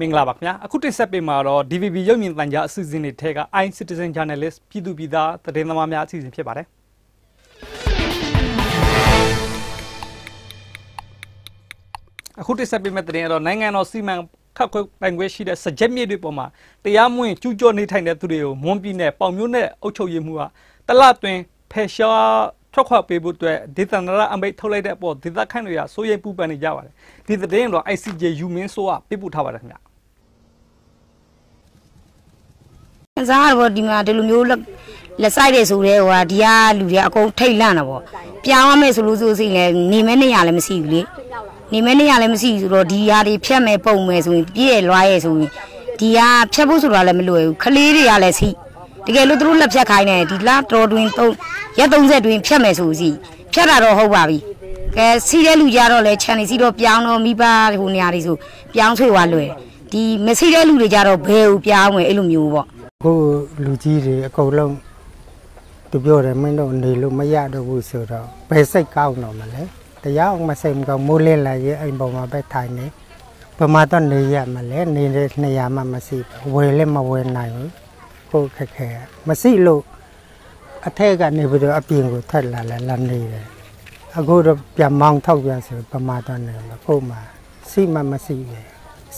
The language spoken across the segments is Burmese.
မင်္ဂလာပါခင်ဗျာအခုတင်ဆက်ပေးမှာတော့ DVB ရုပ်မြင်သံကြားအစီအစဉ်တွေထဲက i Citizen Journalist ပြည်သူပြည်သားသတင်းသမားများအစီအစဉ်ဖြစ်ပါတယ်အခုတင်ဆက်ပေးမယ့်သတင်းကတော့နိုင်ငံတော်စီမံခန့်ခွဲပိုင်ခွင့်ရှိတဲ့စကြက်မြေတွေပေါ်မှာတရားမဝင်ကျူးကျော်နေထိုင်တဲ့သူတွေကိုမွန်ပြည်နယ်ပေါင်မြို့နယ်အုပ်ချုပ်ရေးမှူးကတလအတွင်းဖယ်ရှားထွက်ခွာပေးဖို့အတွက်ဒေသနာရအမိတ်ထုတ်လိုက်တဲ့အပေါ်ဒေသခန့်တွေကစိုးရိမ်ပူပန်နေကြပါတယ်ဒီသတင်းတော့ ICJ ယူမင်းဆိုကပြပို့ထားပါတယ်ခင်ဗျာ စားရတော့ဒီမှာဒီလိုမျိုးလက်ဆိုင်တယ်ဆိုတဲ့ဟိုဟာဒီကလူတွေအကုန်ထိတ်လန့်တာပေါ့ပြောင်းရမယ်ဆိုလို့ဆိုစိလဲနေမဲနေရလည်းမရှိဘူးလေနေမဲနေရလည်းမရှိဘူးဆိုတော့ဒီဟာတွေဖြတ်မယ်ပုံမယ်ဆိုရင်ပြည့်ရလွားရဲဆိုရင်ဒီဟာဖြတ်ဖို့ဆိုတာလည်းမလွယ်ဘူးခလေးတွေကလည်းစီတကယ်လို့သူတို့လက်ဖြတ်ခိုင်းတယ်ဒီလားတော်တွင်သုံးရက်30တွင်ဖြတ်မယ်ဆိုစီဖြတ်တာတော့ဟုတ်ပါပြီကဲစီးတဲ့လူကြတော့လဲခြံနေစီတော့ပြောင်းတော့မိဘဟိုနေရာတွေဆိုပြောင်းဆွေသွားလွယ်ဒီမစီးတဲ့လူတွေကြတော့ဘယ်ကိုပြောင်းမယ်အဲ့လိုမျိုးပေါ့ ကိုလူကြီးတွေအကုန်လုံးသူပြောတယ်မင်းတို့နေလို့မရတော့ဘူးဆိုတော့ဘယ်စိတ်ကောင်းတော့မလဲတရားအောင်မစိတ်မကောင်းမိုးလင်းလာရဲ့အိမ်ပေါ်မှာပဲထိုင်နေပမာတော့နေရမလဲနေတဲ့နေရာမှာမရှိဝယ်လည်းမဝယ်နိုင်ဘူးကိုခက်ခဲမရှိလို့အထက်ကနေပြီးတော့အပြင်ကိုထက်လာလာလာနေတယ်အခုတော့ပြန်မောင်းထောက်ပြန်ဆိုပမာတော့နေမှာကိုမှစိမမရှိဘူး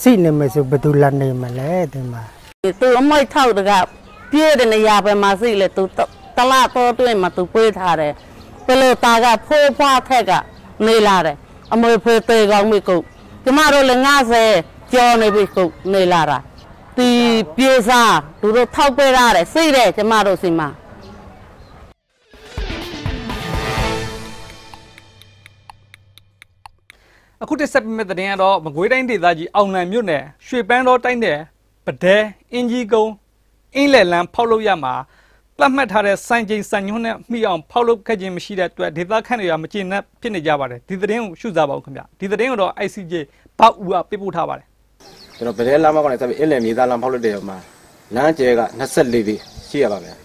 စိနေမဆိုဘယ်သူလာနေမလဲဒီမှာ သူအမိုက်ထောက်တကပြည့်တဲ့နေရာပဲမှာစိလေသူတလတော့တွင်မှာသူပွေးထားတယ်ဘယ်လိုတာကဖိုးဖွားထက်ကနေလာတယ်အမွေဖေးသေးကောင်းမိကုတ်ကျမတို့လည်း90ကျော်နေပြီကုတ်နေလာတာဒီပြေစားသူတို့ထောက်ပေးရတယ်စိတ်တယ်ကျမတို့စီမှာအခုတက်ဆက်ပြမယ့်တဲ့ကတော့မကွေးတိုင်းဒေသကြီးအောင်လံမြို့နယ်ရွှေပန်းတော်တိုင်းနယ်ပ ဒဲအင်ကြီးကုန်းအင်းလက်လန်းဖောက်လို့ရမှာသတ်မှတ်ထားတဲ့စိုင်းကျိန်စံညွှန်းနဲ့မိအောင်ဖောက်လုပ်ခဲ့ခြင်းမရှိတဲ့အတွက်ဒေသခန့်တွေကမကျေနပ်ဖြစ်နေကြပါတယ်ဒီသတင်းကိုရှုစားပါဦးခင်ဗျဒီသတင်းကိုတော့ ICJ ဘောက်ဦးကပြပို့ထားပါတယ်ကျွန်တော်ဗဒဲလမ်းမောက်ကနေဆက်ပြီးအင်းလယ်မြေသားလမ်းဖောက်လုပ်တဲ့မှာလမ်းကျဲက24ပေရှိရပါမယ်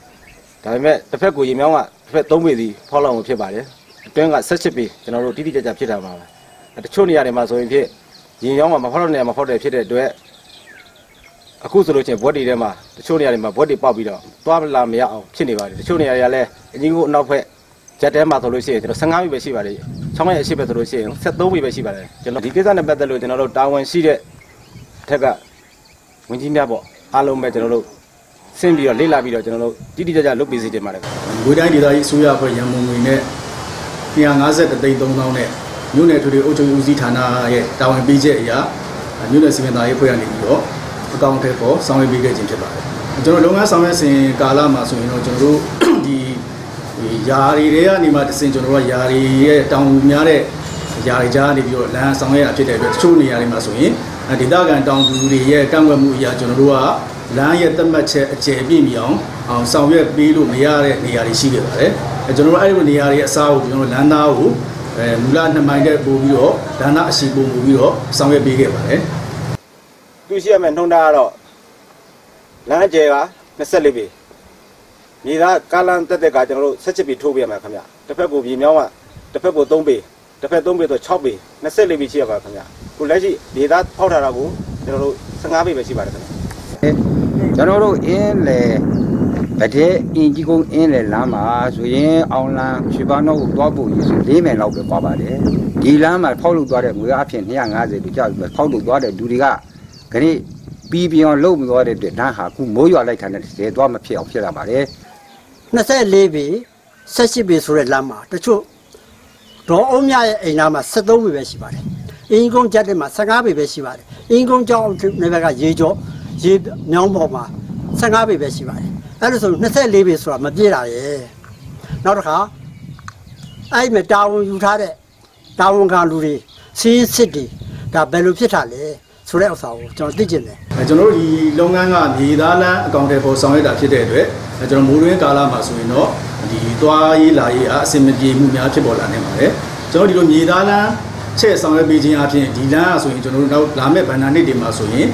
ဒါပေမဲ့တစ်ဖက်ကိုရေမြောင်းကတစ်ဖက်3ပေစီဖောက်လောက်ဖြစ်ပါတယ်အတွင်းက18ပေကျွန်တော်တို့တိတိကျကျဖြစ်တာပါပဲတချို့နေရာတွေမှာဆိုရင်ဖြစ်ရင်ရောင်းမှာမဖောက်တဲ့နေရာမှာဖောက်တယ်ဖြစ်တဲ့အတွက် အခုဆိုလို့ချင်းဘွက်တွေထဲမှာတချို့နေရာတွေမှာဘွက်တွေပေါက်ပြီးတော့သွားလာမရအောင်ဖြစ်နေပါတယ်တချို့နေရာတွေကလည်းအကြီးကိုအနောက်ဘက်ဂျက်တဲမှာဆိုလို့ရှိရင်ကျွန်တော်15မိပဲရှိပါတယ်ချောင်းရဲ့အရှိပဲဆိုလို့ရှိရင်73မိပဲရှိပါတယ်ကျွန်တော်ဒီကိစ္စနဲ့ပတ်သက်လို့ကျွန်တော်တို့တာဝန်ရှိတဲ့အထက်ကဝင်ကြီးများပေါ့အားလုံးပဲကျွန်တော်တို့ဆင်းပြီးတော့လေ့လာပြီးတော့ကျွန်တော်တို့တိတိကျကျလုပ်ပေးစီတင်ပါတယ်ဝေတိုင်းဒေသကြီးအစိုးရအဖွဲ့ရန်ပုံငွေနဲ့250သိန်း3000နဲ့မြို့နယ်ထွေထွေအုပ်ချုပ်ရေးဦးစီးဌာနရဲ့တာဝန်ပေးချက်အရမြို့နယ်စီမံသားရေးဖွဲ့ရနေပြီးတော့အ ကောင့်ထဲပေါ်ဆောင်ရွက်ပေးခဲ့ခြင်းဖြစ်ပါတယ်ကျွန်တော်လုပ်ငန်းဆောင်ရွက်စဉ်ကာလမှာဆိုရင်တော့ကျွန်တော်တို့ဒီယာရီတွေကနေမှတစင်ကျွန်တော်တို့ကယာရီရဲ့တောင်များတဲ့ယာရီကြားနေပြီးတော့လမ်းဆောင်ရွက်ရဖြစ်တဲ့အတွက်တချို့နေရာတွေမှာဆိုရင်ဒေသခံတောင်သူတွေရဲ့ကန့်ကွက်မှုအရာကျွန်တော်တို့ကလမ်းရဲ့သတ်မှတ်ချက်အကျယ်ပြည့်မီအောင်အောင်ဆောင်ရွက်ပေးလို့မရတဲ့နေရာတွေရှိခဲ့ပါတယ်အဲကျွန်တော်တို့အဲ့ဒီနေရာတွေအစားကိုကျွန်တော်တို့လမ်းသားကိုအဲမူလနှစ်မိုင်တဲ့ပို့ပြီးတော့ဒါနအရှိပို့မှုပြီးတော့ဆောင်ရွက်ပေးခဲ့ပါတယ် သူရှိရမယ့်နှုံးသားကတော့လမ်းကျဲက24ပေမြေသားကားလမ်းတက်တက်ကကျွန်တော်တို့17ပေထိုးပေးရမှာခင်ဗျတစ်ဖက်ကိုမြေမြောင်းကတစ်ဖက်ကို3ပေတစ်ဖက်3ပေဆို6ပေ24ပေရှိရပါခင်ဗျခုလက်ရှိမြေသားဖောက်ထားတာကိုကျွန်တော်တို့15ပေပဲရှိပါတယ်ခင်ဗျကျွန်တော်တို့အင်းလေဗတဲ့အင်ကြီးကုန်းအင်းလေလမ်းမှာဆိုရင်အောင်လန်းရွှေပါတော့ကိုသွားဖို့ရည်ဆို၄မယ်လောက်ပဲသွားပါတယ်ဒီလမ်းမှာဖောက်လို့သွားတဲ့ငွေအဖြစ်250တူကြောက်ပြီးဖောက်လို့သွားတဲ့လူတွေက ခရီးပြီးပြောင်းလုံးမသွားတဲ့အတွက်လမ်းဟာခုမိုးရွာလိုက်တာနဲ့တည်းသွားမဖြစ်အောင်ဖြစ်လာပါတယ်24ပေ18ပေဆိုတဲ့လမ်းမှာတချို့ဒေါ်အုံးမြရဲ့အိမ်သားမှာ73ပေပဲရှိပါတယ်အင်းကုန်းချက်တဲ့မှာ15ပေပဲရှိပါတယ်အင်းကုန်းကျောင်းနေဘက်ကရေကျော်ရေမြောင်းပေါ်မှာ15ပေပဲရှိပါတယ်အဲ့လိုဆို24ပေဆိုတာမပြည့်တာရဲ့နောက်တစ်ခါအဲ့မဲ့တာဝန်ယူထားတဲ့တာဝန်ခံလူတွေစီးစစ်တွေဒါဘယ်လိုဖြစ်တာလဲ ဆိုတဲ့ဥစ္စာကိုကျွန်တော်သိကျင်တယ်ကျွန်တော်တို့ဒီလုပ်ငန်းကမြေသားလမ်းအကောင့်တွေပေါ်ဆောင်ရွက်တာဖြစ်တဲ့အတွက်ကျွန်တော်မိုးရင်းကာလမှာဆိုရင်တော့ဒီသွားရေးလာရေးအဆင်မပြေမှုများဖြစ်ပေါ်လာနေပါတယ်ကျွန်တော်ဒီလိုမြေသားလမ်းချက်ဆောင်ရွက်ပေးခြင်းအပြင်ဒီလမ်းအဆိုရင်ကျွန်တော်တို့နောက်လာမယ့်ဗန္ဒာနှစ်တွေမှာဆိုရင်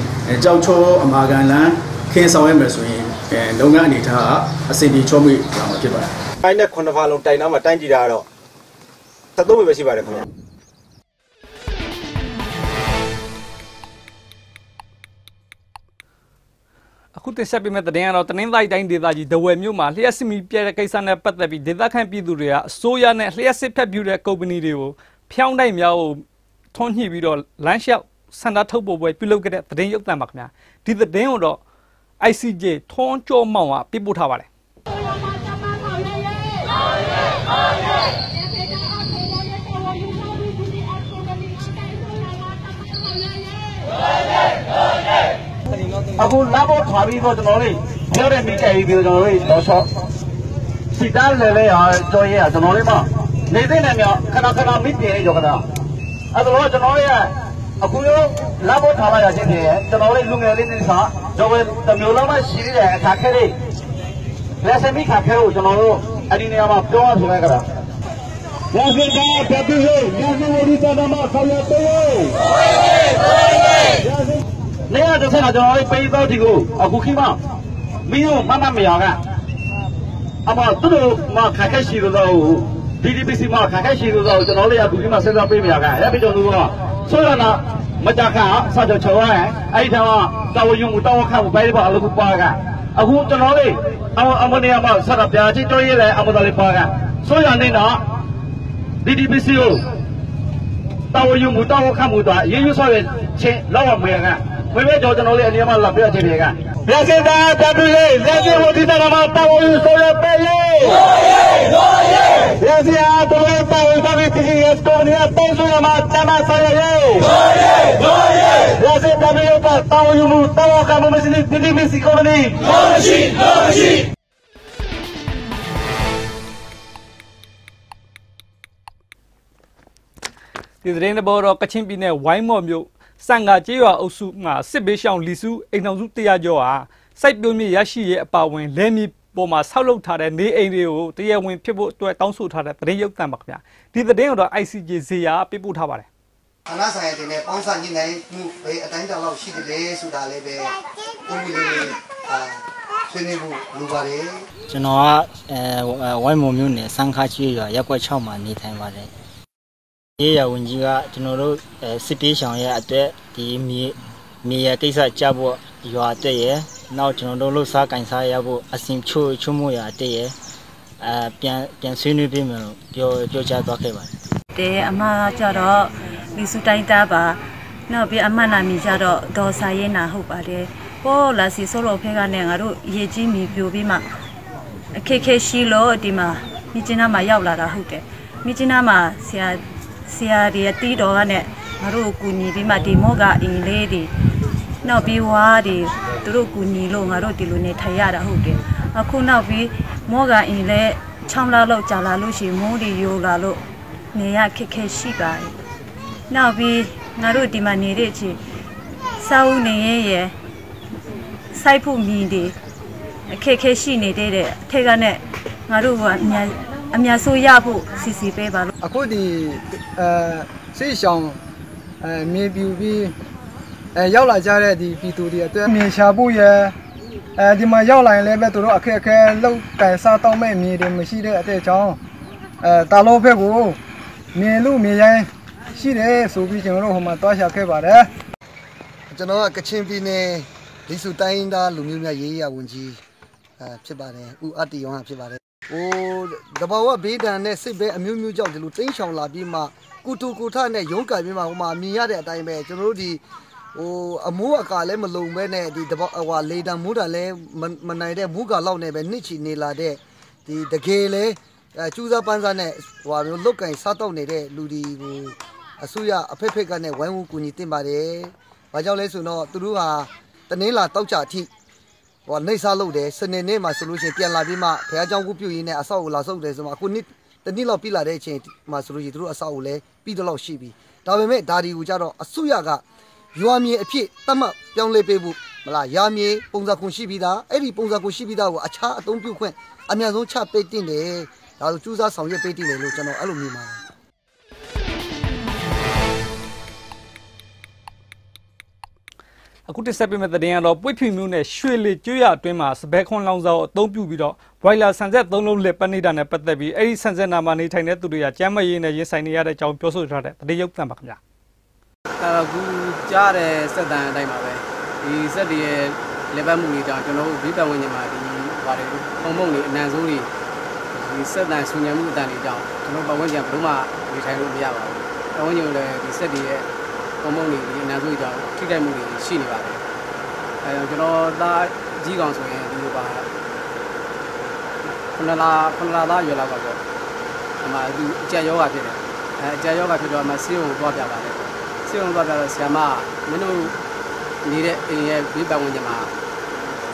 ကြောက်ချောအမာကန်လမ်းခင်းဆောင်ရွက်မယ်ဆိုရင်အဲလုပ်ငန်းအနေထားအဆင်ပြေချောမွေ့လာမှာဖြစ်ပါတယ်။တိုင်းနဲ့ခုနှစ်ဖာလုံးတိုင်နောက်မှာတိုင်းကြည့်တာကတော့သုံးပဲရှိပါတယ်ခင်ဗျာ။ အအခုတင်ဆက်ပေးမယ့်သတင်းကတော့တနင်္သာရီတိုင်းဒေသကြီးဒဝယ်မြို့မှာလျှက်စစ်မီပြဲတဲ့ကိစ္စနဲ့ပတ်သက်ပြီးဒေသခံပြည်သူတွေကအစိုးရနဲ့လျှက်စစ်ဖက်ပြူတဲ့ကုမ္ပဏီတွေကိုဖျောင်းတိုက်များကိုထွန်းညှိပြီးတော့လမ်းလျှောက်စန္ဒထုတ်ပေါ်ပွဲပြုလုပ်ခဲ့တဲ့သတင်းရုပ်သံပါခင်ဗျာဒီသတင်းကိုတော့ ICJ ထွန်းကျော်မောင်ကပြပို့ထားပါတယ် အခုလမ်းပေါ်ထွာပြီးတော့ကျွန်တော်တို့ပြောတဲ့မိကြိုက်ပြီးတော့ကျွန်တော်တို့တော့ဆော့စီတန်းလေလေဟာကြောရဲကျွန်တော်တို့မနေတဲ့နေမြောက်ခဏခဏမိပြေရောကတာအဲ့တော့ကျွန်တော်ရဲ့အခုရောလမ်းပေါ်ထွာလာရခြင်းတည်းကျွန်တော်တို့လူငယ်လေးတွေစာကျွန်တော်တမျိုးလုံးမှရှိရတဲ့အခါခဲလေးလက်စမိခါခဲကိုကျွန်တော်တို့အဲ့ဒီနေရာမှာပြောရဆိုလိုက်ကြတာရသင်္ကာတပိဟိရသင်္ဝရိသနာမဆောရတေယောနေရတဲ့ဆ က်ကျွန်တော်တို့ပေးတော့ဒီကိုအခုခိမမင်းတို့မမမရကအမသူတို့မခက်ခဲရှိတော့ DDPC မှာခက်ခဲရှိတော့ကျွန်တော်တို့ရဘူးဒီမှာစဉ်းစားပေးမရကအဲ့ဒီကျွန်တော်တို့ကဆိုရနာမကြခါစာချုပ်ချောရဲအဲ့ဒီတော့တော်ရုံတော်ခါဘယ်လိုပါလို့ပါကအခုကျွန်တော်လေးအမအမနေရမှာဆက်ပြာချစ်တော်ရဲလေအမတော်လေးပါကဆိုရနေတော့ DDPC ကိုတော်ရုံတော်ခါမှုတော့ရင်းရဆော့ရဲ့ချင်းလောက်ရမယ်က ဝေဝဲကြောကျွန်တော်လေးအနည်းမှလာပြချင်းတွေကရစေတာတပည့်လေးလက်စီဝတိတရမတော်ရုံဆိုရပဲလေရစီအားတော်ရပါဝသတိတိရစကိုနီအပေါ်ဆိုရမှာတမဆရရေရစေတပည့်ကတော်ရုံတော်ခါမှုမရှိဒီ DDPC ကိုနေဒီသတင်းတစ်ပုဒ်တော့ကချင်ပြည်နယ်ဝိုင်းမော်မြို့ စံကာကျေးရွာအုပ်စုမှာစစ်ဘေးရှောင်လီစုအိမ်ထောင်စု100ကျော်ဟာစိုက်ပျိုးမြေရရှိရဲ့အပါဝင်လဲမြေပေါ်မှာဆောက်လုပ်ထားတဲ့နေအိမ်တွေကိုတရားဝင်ဖြစ်ဖို့အတွက်တောင်းဆိုထားတဲ့သတင်းရုပ်သံပါခင်ဗျာဒီသတင်းကိုတော့ ICJ ဇေယျပြပို့ထားပါတယ်ဌာနဆိုင်ရာတွေနဲ့ပေါင်းစပ်ညှိနှိုင်းမှုပဲအတိုင်းအတာလောက်ရှိတယ်လေဆိုတာလည်းပဲပုံမှန်လေးအာဆွေးနွေးဖို့လိုပါတယ်ကျွန်တော်ကအဲဝိုင်းမုံမျိုးနယ်စံခါချီရွာရက်ကွက်6မှာနေထိုင်ပါတယ်။ ရေးရဝန်ကြီးကကျွန်တော်တို့အဲစစ်ပေးဆောင်ရဲ့အတွက်ဒီမြေမြေရကိစ္စကြဖို့ရွာအတွက်ရယ်နောက်ကျွန်တော်တို့လှစားကင်စားရဖို့အစဉ်ချိုးချိုးမှုရအတွက်ရယ်အဲပြန်ပြန်ဆွေးနွေးပေးမယ်လို့ပြောပြောကြားသွားခဲ့ပါတယ်တယ်အမကကြတော့ဒီစုတိုင်းသားပါနောက်ပြီးအမနာမီကြတော့ဒေါ်စာရဲနာဟုတ်ပါတယ်ပေါ်လာစီဆိုလို့ဖဲကနဲ့ငါတို့ရေကြီးမီပြိုပြီးမှအခက်ခဲရှိလို့ဒီမှာမြကျင်းနာမှာရောက်လာတာဟုတ်တယ်မြကျင်းနာမှာဆရာ ဆရာတွေတီးတော်ကနဲ့ငါတို့ကူညီပြီးမှဒီမော့ကအင်းလေးတွေနောက်ပြီးဝါးတွေသူတို့ကူညီလို့ငါတို့ဒီလိုနေထိုင်ရတာဟုတ်တယ်အခုနောက်ပြီးမော့ကအင်းလဲချောင်းလာလို့ကြာလာလို့ရှိရင်မိုးတွေယိုလာလို့နေရခက်ခဲရှိပါတယ်။နောက်ပြီးငါတို့ဒီမှာနေတဲ့အချိန်စာအုပ်နေရရဲ့စိုက်ဖို့မြင်တယ်အခက်ခဲရှိနေတဲ့အထက်ကနဲ့ငါတို့ကအများ အများဆိုရဖို့စီစီပေးပါလို့အခုဒီအဲစိတ်ဆောင်အဲမြေပြူပြီးအဲရောက်လာကြတဲ့ဒီပြည်သူတွေအတွက်မြေရှာဖို့ရအဲဒီမှာရောက်လာရင်လည်းပဲသူတို့အခက်အခဲလောက်တိုင်စားတော့မဲ့မြေတွေမရှိတဲ့အတဲ့ကြောင့်အဲတာလို့ဖက်ကိုမြေလူမြေရိုင်းရှိတယ်ဆိုပြီးကျွန်တော်တို့ဟိုမှာတွားရှာခဲ့ပါတယ်ကျွန်တော်ကကချင်ပြည်နယ်ဒီစုတိုင်းသားလူမျိုးများရေးရဝန်ကြီးအဲဖြစ်ပါတယ်ဦးအတ္တယောဟာဖြစ်ပါတယ် ဟိုတဘာဝဘေးဒဏ်နဲ့စိတ်ပဲအမျိုးမျိုးကြောင့်ဒီလိုတင်းချောင်လာပြီးမှကုတူကုထနဲ့ရုံးကန်ပြီးမှဟိုမှာမြင်ရတဲ့အတိုင်းပဲကျွန်တော်တို့ဒီဟိုအမိုးအကာလည်းမလုံပဲနဲ့ဒီတဘာဟိုလေတံမိုးတံလည်းမနိုင်တဲ့မူးကာလောက်နဲ့ပဲနှစ်ချီနေလာတဲ့ဒီတကယ်လေအဲကျူးစားပန်းစားနဲ့ဟိုမျိုးလုတ်ကင်စားတော့နေတဲ့လူဒီဟိုအစိုးရအဖက်ဖက်ကနဲ့ဝိုင်းဝန်းကူညီတင်ပါတယ်။ဘာကြောင့်လဲဆိုတော့သူတို့ဟာတနင်္လာတောက်ကြအထိ ဟိုနှိပ်စားလုပ်တယ်စနေနေ့မှာဆိုလို့ရှိရင်ပြန်လာပြီးမှဘုရားကျောင်းကိုပြုတ်ရင်းနဲ့အဆောက်အဦလာဆုပ်တယ်ဆိုမှအခုနှစ်တနည်းလောက်ပြည်လာတဲ့အချိန်မှာဆိုလို့ရှိရင်သူတို့အဆောက်အဦလည်းပြီးတော့လောက်ရှိပြီဒါပေမဲ့ဒါဒီကိုကြတော့အစိုးရကရွာမြေအဖြစ်တတ်မှတ်ပြောင်းလဲပေးဖို့မလားရာမြေပုံစံခွန်ရှိပြီးသားအဲ့ဒီပုံစံခွန်ရှိပြီးသားကိုအခြားအသုံးပြုခွင့်အများဆုံးချပေးတင်တယ်ဒါဆိုစူးစမ်းဆောင်ရွက်ပေးတင်တယ်လို့ကျွန်တော်အဲ့လိုမြင်ပါတယ် အခုတစ်ဆက်ပေးမယ့်သတင်းကတော့ပွိတ်ဖြူမျိုးနဲ့ရွှေလီကျွရအတွင်းမှာစပယ်ခွန်လောင်စာကိုအသုံးပြုပြီးတော့ဘွိုင်လာဆန်ဆက်သုံးလုံးလက်ပတ်နေတာနဲ့ပတ်သက်ပြီးအဲ့ဒီဆန်ဆက်နာမှာနေထိုင်တဲ့သူတွေကကျမ်းမရေးနဲ့ရင်ဆိုင်နေရတဲ့အကြောင်းပြောဆိုထားတဲ့သတင်းရုပ်သံပါခင်ဗျာအခုကြားတဲ့စက်တန်အတိုင်းပါပဲဒီစက်တွေရဲ့လေပတ်မှုတွေကြောင့်ကျွန်တော်တို့ဘေးပတ်ဝန်းကျင်မှာဒီဘာတွေပုံပုံတွေအနံဆိုးတွေဒီစက်တန်ဆူညံမှုအတန်တွေကြောင့်ကျွန်တော်ပတ်ဝန်းကျင်ဘယ်တော့မှနေထိုင်လို့မရပါဘူး။ပတ်ဝန်းကျင်လည်းဒီစက်တွေရဲ့ ပုံပုံတွေဒီအနံဆိုးတွေကြောင့်ထိခိုက်မှုတွေရှိနေပါတယ်။အဲကျွန်တော်သားကြီးကောင်ဆိုရင်ဒီလိုပါခုနလာခုနလာသားရွယ်လာပါပေါ့။အမှဒီအကြက်ယောဂဖြစ်တယ်။အဲအကြက်ယောဂဖြစ်တော့အမှဆေးရုံသွားပြပါတယ်။ဆေးရုံသွားပြတော့ဆရာမမင်းတို့နေတဲ့အိမ်ရဲ့ဘေးပတ်ဝန်းကျင်မှာ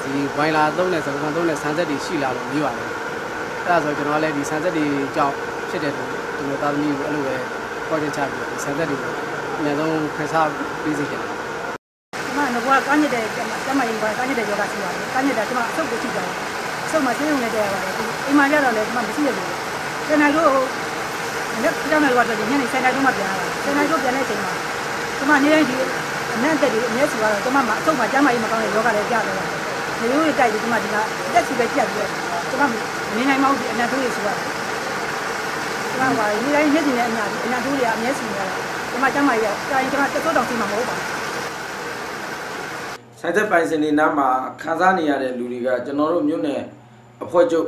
ဒီဝိုင်လာသုံးတဲ့စကားသုံးတဲ့ဆန်းဆက်တွေရှိလာလို့ပြီးပါတယ်။အဲဒါဆိုကျွန်တော်ကလည်းဒီဆန်းဆက်တွေကြောင့်ဖြစ်တဲ့ကျွန်တော်သားသမီးကိုအဲ့လိုပဲပေါ်တင်ချပြီးဒီဆန်းဆက်တွေကို အများဆုံးခန်းစားပေးစေချင်တယ်မနဘောကညတဲ့ကျမရင်ကကညတဲ့ယောဂရှိပါတယ်။ကညတဲ့ကျမအဆုတ်ကိုရှိပါတယ်။အဆုတ်မှာဆေးရုံနဲ့တည်းရပါတယ်။အိမ်မှာကြတော့လည်းကျမမရှိရဘူး။ကျန်တဲ့တို့လက်ကြောင်းနဲ့တော့ညနေ7နာရီမှပြန်လာတယ်။7နာရီပြန်တဲ့အချိန်မှာကျမနေတိုင်းဒီအနက်တက်ဒီအမြဲစီကတော့ကျမမှာအဆုတ်မှာကျမရင်မကောင်းတဲ့ယောဂလည်းကြားတယ်။မျိုးတွေတိုက်ပြီးကျမဒီကတက်စီပဲကြက်ပြီးကျမနေနိုင်မဟုတ်ဒီအနက်တို့တွေရှိပါတယ်။ကျမကဒီတိုင်းနေ့စဉ်နဲ့အများကြီးအနက်တို့တွေကအမြဲစီနေ တယ်။ကျမကျမရကြာရင်ကျမတက်တော့တောင်စီမှာမဟုတ်ပါဘူး။ဆိုင်သက်ပိုင်စင်နေနားမှာခံစားနေရတဲ့လူတွေကကျွန်တော်တို့မြို့နယ်အဖွဲ့ချုပ်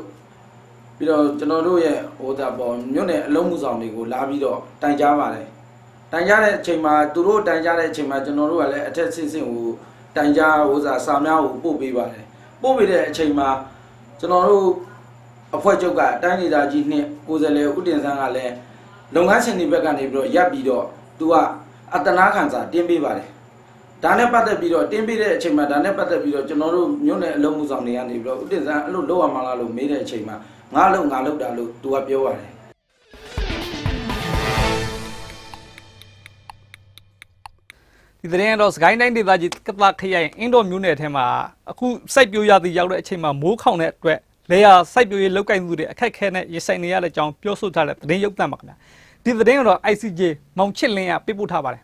ပြီးတော့ကျွန်တော်တို့ရဲ့ဟိုတာပေါ်မြို့နယ်အလုံးမှုဆောင်တွေကိုလာပြီးတော့တိုင်ကြားပါတယ်တိုင်ကြားတဲ့အချိန်မှာသူတို့တိုင်ကြားတဲ့အချိန်မှာကျွန်တော်တို့ကလည်းအထက်ဆင့်ဆင့်ကိုတိုင်ကြားဟိုစာစာများကိုပို့ပေးပါတယ်ပို့ပေးတဲ့အချိန်မှာကျွန်တော်တို့အဖွဲ့ချုပ်ကတိုင်းဒေသကြီးနှင့်ကိုယ်စားလှယ်ဦးတင်ဆန်းကလည်းလုပ်ငန်းရှင်တွေဘက်ကနေပြီးတော့ရပ်ပြီးတော့ သူကအတနာခံစာတင်းပေးပါတယ်ဒါနဲ့ပတ်သက်ပြီးတော့တင်းပေးတဲ့အချိန်မှာဒါနဲ့ပတ်သက်ပြီးတော့ကျွန်တော်တို့မြို့နယ်အလုံးမှုဆောင်တွေကနေပြီးတော့ဥတင်ဆန်းအဲ့လိုလောက်ရမှာလားလို့မေးတဲ့အချိန်မှာငါလုံငါလုံတာလို့သူကပြောပါတယ်ဒီသတင်းကတော့စကိုင်းတိုင်းဒေသကြီးကပခရိုင်အင်းတော်မြို့နယ်ထဲမှာအခုစိုက်ပျိုးရသည်ရောက်တဲ့အချိန်မှာမိုးခေါင်တဲ့အတွက်လေယာစိုက်ပျိုးရေးလောက်ကင်သူတွေအခက်ခဲနဲ့ရင်ဆိုင်နေရတဲ့အကြောင်းပြောဆိုထားတဲ့သတင်းရုပ်သံပါခင်ဗျာ ဒီသတင်းကတော့ ICJ မောင်ချစ်လင်းကပြပို့ထားပါတယ်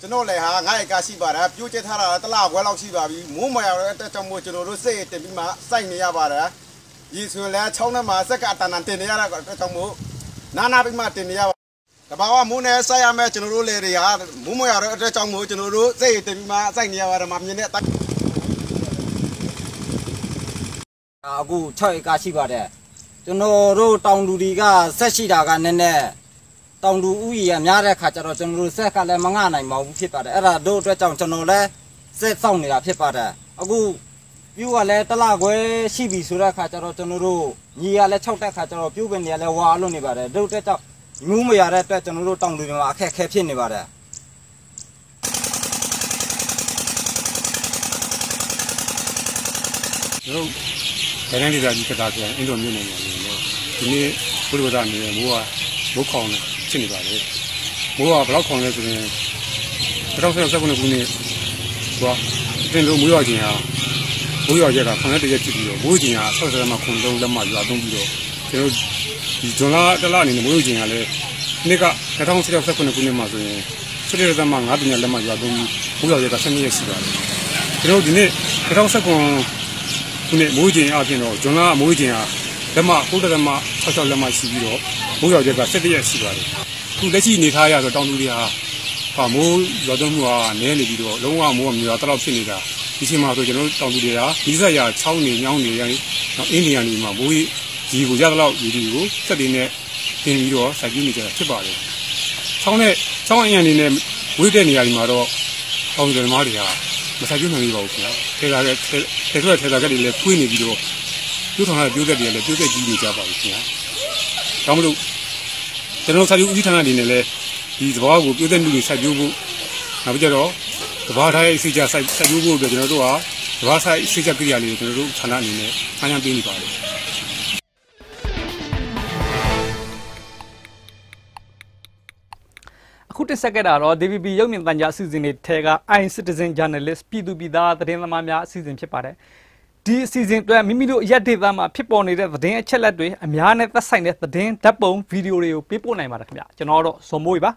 ကျွန်တော်လည်းဟာငါ့ရဲ့ကားရှိပါတယ်ပြိုးကျထားတာတလားဘွဲလောက်ရှိပါပြီမိုးမရတဲ့အတွက်ကြောင့်မို့ကျွန်တော်တို့စိတ်တင်ပြီးမှစိုက်နေရပါတယ်ဒီဆိုလည်းချောင်းထဲမှာစက်ကအတန်တန်တင်နေရတဲ့အတွက်ကြောင့်မို့နာနာပြီးမှတင်နေရပါတဘာဝမိုးနဲ့စိုက်ရမယ်ကျွန်တော်တို့လေတွေဟာမိုးမရတဲ့အတွက်ကြောင့်မို့ကျွန်တော်တို့စိတ်တင်ပြီးမှစိုက်နေရပါတယ်မမြင်တဲ့အ ခု6ဧကရှိပါတယ်ကျွန်တော်တို့တောင်လူတွေကဆက်ရှိတာကနည်းနည်းတောင်လူဥယျာဉ်များတဲ့ခါကျတော့ကျွန်တော်တို့ဆက်ကလည်းမငှနိုင်ပါဘူးဖြစ်ပါတယ်အဲ့ဒါတို့အတွက်ကြောင့်ကျွန်တော်လည်းဆက်ဆောင်နေတာဖြစ်ပါတယ်အခုပြူကလည်းတလခွဲရှိပြီဆိုတဲ့ခါကျတော့ကျွန်တော်တို့ညီကလည်း6တက်ခါကျတော့ပြူပင်တွေကလည်းဝါလွတ်နေပါတယ်တို့အတွက်ကြောင့်မူးမရတဲ့အတွက်ကျွန်တော်တို့တောင်လူတွေမှာအခက်အခဲဖြစ်နေပါတယ် ကျွန်တော်ဒိုင်းဒေသကြီးကတာဆိုရင်အင်းတော်မြို့နယ်မှာနေတော့ဒီနေ့ဘုရားနေမိုးကမိုးခေါင်နေဖြစ်နေပါလေမိုးကဘယ်လောက်ခေါင်လဲဆိုရင်2019ခုနှစ်ဟိုတင်လို့မိုးရွာခြင်းဟာမိုးရွာရက်က9ရက်ဖြစ်ပြီးတော့မိုးခြင်းဟာ60ရက်မှခုံလုံးလက်မှရွာသွန်းပြီးတော့ကျွန်တော်ဒီဇွန်လတလအနေနဲ့မိုးရွာခြင်းဟာလည်းနေ့က2019ခုနှစ်မှာဆိုရင်ဆက်ရတဲ့မှာ9တင်လက်မှရွာသွန်းပြီးမိုးရွာရက်က12ရက်ရှိပါတယ်ကျွန်တော်ဒီနေ့2019 ခုနှစ်မိုးချိန်အပြင်တော့ဂျွန်လာမိုးချိန်ဟာလက်မ9တက်မ66လက်မရှိပြီးတော့မိုးရောက်က17ရက်ရှိပါတယ်ခုလက်ရှိနေထားရဆိုတောင်သူတွေဟာဟာမိုးရောသွန်းမှုဟာနည်းနေပြီးတော့လုံးဝမိုးကမြောက်တော့ဖြစ်နေတာဒီချိန်မှာဆိုကျွန်တော်တို့တောင်သူတွေကဒီဆက်ရချောင်းနေညောင်းနေရနောက်အင်းနေရနေမှာမိုးကြီးကိုရတော့ဒီဒီကိုစက်တွေနဲ့တင်ပြီးတော့စိုက်ကြည့်နေကြတာဖြစ်ပါတယ်ချောင်းနဲ့ချောင်းအရင်နေနဲ့ဝေးတဲ့နေရာဒီမှာတော့တောင်သူတွေမားတွေဟာ မဆိုင်ပြနိုင်ပါဘူးခင်ဗျာထဲလာတဲ့ထဲထွက်ထဲလာကတည်းကလည်းဖွေးနေပြီးတော့ပြုထောင်ရတဲ့ပြိုးသက်တွေလည်းပြိုးသက်ကြီးနေကြပါဘူးခင်ဗျာဒါမှမဟုတ်ကျွန်တော်စာယူဦးစီးဌာနအနေနဲ့လည်းဒီသဘောကိုပြိုးသက်မှုတွေစိုက်ပျိုးဖို့နောက်ပြီးကြတော့သဘာဝထားရဲ့စိတ်ကြစိုက်စိုက်ပျိုးဖို့အတွက်ကျွန်တော်တို့ကသဘာဝဆိုင်စိတ်ကြကိရိယာလေးကိုကျွန်တော်တို့ဌာနအနေနဲ့အားရပေးနေပါတယ် အခုတက်ဆက်ခဲ့တာတော့ DVB ရုပ်မြင်သံကြားအစီအစဉ်တွေထဲက i Citizen Journalist ပြည်သူပြည်သားသတင်းသမားများအစီအစဉ်ဖြစ်ပါတယ်ဒီအစီအစဉ်အတွက်မိမိတို့ရက်ဒေသမှာဖြစ်ပေါ်နေတဲ့သတင်းအချက်အလက်တွေအများနဲ့သက်ဆိုင်တဲ့သတင်းဓာတ်ပုံဗီဒီယိုတွေကိုပေးပို့နိုင်ပါတယ်ခင်ဗျကျွန်တော်တော့ဇော်မိုးပါ